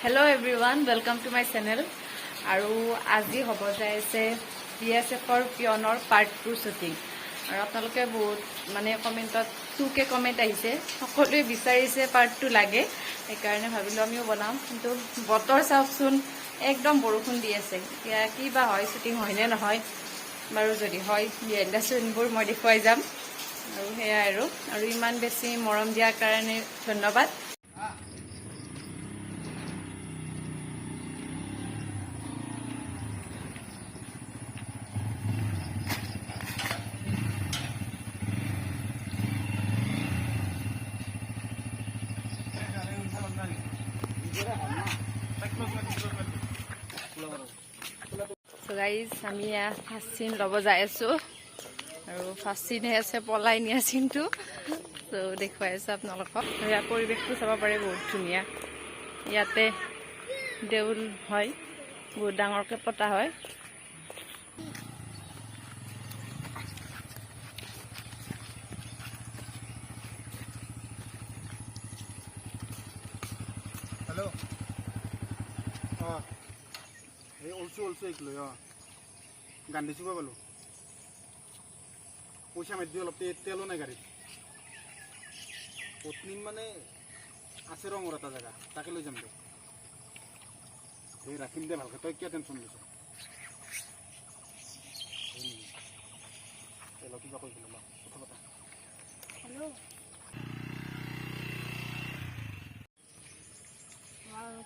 Hello' everyone welcome to my channel আৰু আজি হ'ব যাই আছে বি এছ এফৰ পিয়নৰ পাৰ্ট টু শ্বুটিং আৰু আপোনালোকে বহুত মানে কমেণ্টত টুকে কমেণ্ট আহিছে সকলোৱে বিচাৰিছে পাৰ্ট টু লাগে সেইকাৰণে ভাবিলোঁ আমিও বনাম কিন্তু বতৰ চাওকচোন একদম বৰষুণ দি আছে এতিয়া কি বা হয় শ্বুটিং হয়নে নহয় বাৰু যদি হয় বিহাইণ্ড দ্য চিনবোৰ মই দেখুৱাই যাম আৰু সেয়াই আৰু আৰু ইমান বেছি মৰম দিয়াৰ কাৰণে ধন্যবাদ গাইজ আমি ফাৰ্ষ্ট চিন ল'ব যাই আছোঁ। আৰু ফাৰ্ষ্ট চিনহে আছে, পলাই নিয়া চিনটো চ' দেখুৱাই আছোঁ আপোনালোকক। ইয়াৰ পৰিৱেশটো চাব পাৰে বহুত ধুনীয়া। ইয়াতে দেউল হয়, বহুত ডাঙৰকৈ পতা হয়। এই ওলছো ওলছো এক লৈ অঁ গান্ধী চুকা পালোঁ পইচা মাৰি দিওঁ অলপ তেলো নাই গাড়ীত। পত্নী মানে আছে ৰ মোৰ এটা জেগা তাকে লৈ যাম দে। এই ৰাখিম দে ভালকৈ তই কিয় টেনশ্যন লৈছ? নেকি? কিবা কৈ পেলাই ল, কথা পতা দে, dialogue টো ক'ব দে।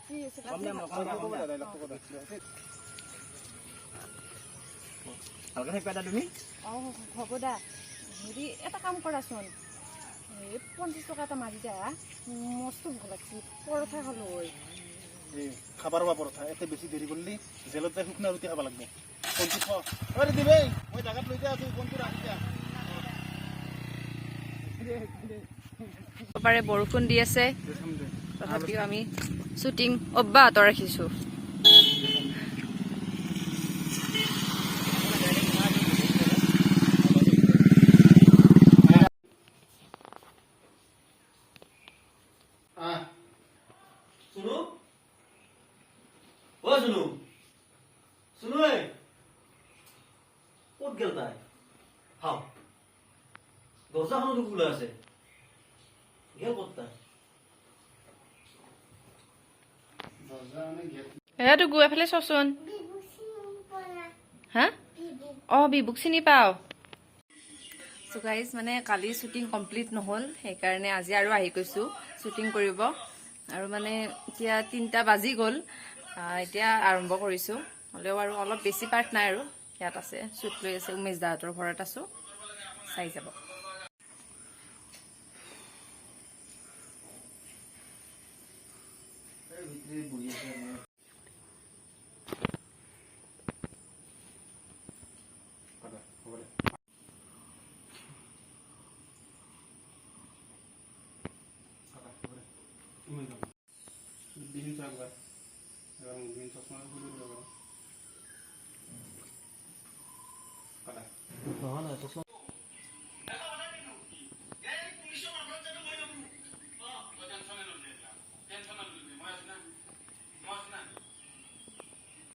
ভালকে থাকিবা এটা কাম কৰাচোন এই টকা এটা মাৰি দিয়া মস্ত ভোক পৰঠা পৰঠা বেছি দেৰি কৰিলি শুকনা খাব লাগব মই জাগাত লৈ ফোনটো ৰাখি দিয়া বৰষুণ দি আছে। তথাপিও আমি শ্বুটিং অব্যাহত ৰাখিছোঁ। ক'ত গেল তাই? হাও। দৰ্জাখনো খোলা আছে। গেল ক'ত তাই? এয়াতো গৈ এফালে চচোন হা? অঁ বিবুক চিনি পাওঁ। চ' গাইজ মানে কালি শ্বুটিং কমপ্লিট নহ'ল সেইকাৰণে আজি আৰু আহি গৈছোঁ শ্বুটিং কৰিব। আৰু মানে এতিয়া তিনিটা বাজি গ'ল। এতিয়া আৰম্ভ কৰিছোঁ। হ'লেও আৰু অলপ বেছি পাৰ্ট নাই আৰু। ইয়াত আছে শ্বুট লৈ আছে উমেশ দাহঁতৰ ঘৰত আছোঁ। চাই যাব। হ'ব ইমান যাব। বিহীন। এবাৰ মোক বিহীন চশমা নহয় চশমা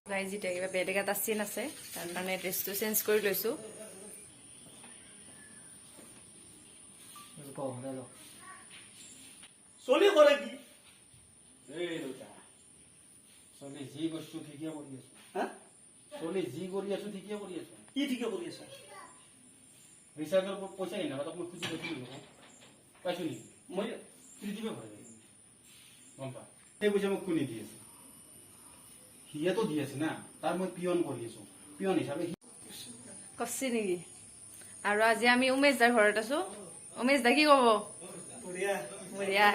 গাইজ এতিয়া কিবা বেলেগ এটা চিন আছে তাৰ কাৰণে ড্ৰেছটো চেঞ্জ কৰি লৈছোঁ চলি কৰে কি এই দেউতা, চলি যি বস্তু ঠিকে কৰি আছো। হা? চলি যি কৰি আছো ঠিকে কৰি আছো। কি ঠিকে কৰি আছা? ৰিচাৰ্জৰ পইচা কিনা তাক মই খুজি পাইছো নেকি পাইছো নেকি? মই ত্ৰিদিপে ভৰাই দিম গম পা সেই পইচা মোক কোনে দি আছে? সিয়েতো দি আছে না। তাৰ মই পিয়ন কৰি আছো। পিয়ন হিচাপে সি কচি নেকি? আৰু আজি আমি উমেশ দাৰ ঘৰত আছো। উমেশ দা কি ক'ব? বঢ়িয়া। বঢ়িয়া।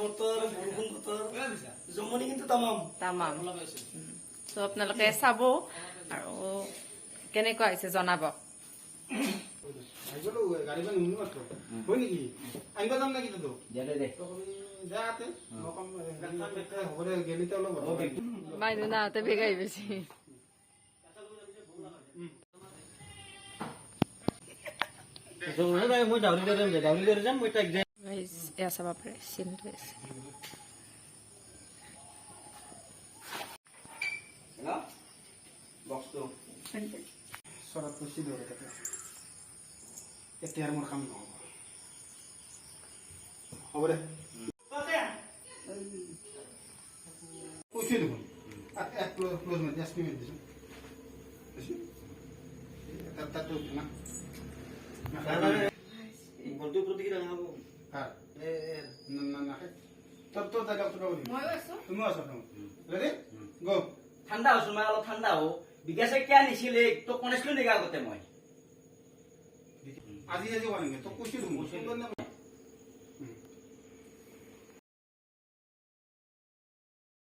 বতৰ বৰষুণ বতৰ। জমনি কিন্তু তামাম। তামাম। চ' আপোনালোকে চাব আৰু কেনেকুৱা হৈছে জনাব। বাইদেউ নাহতে বেগ আহি বেছি মই লৈ যাম লৈ যাম মই তাইক এয়া চাব পাৰে চিনটো আছে। এতিয়া আৰু মোৰ কাম নহ'ব হ'ব দে কৈছোঁ দেখোন এক ক্ল'জ ক্ল'জ মাৰি এছ পি মাৰি দিছোঁ তাত তাতো না কি ডাঙৰ হ'ব কাৰ না না নাখে তোৰ তোৰ তাই হৈছো মই অলপ ঠাণ্ডা হওঁ বিকাশে কিয় নিছিলে তোক কোনেছিলো নেকি আগতে মই? আজি আজি বনেগে তোক কৈছোঁ দেখোন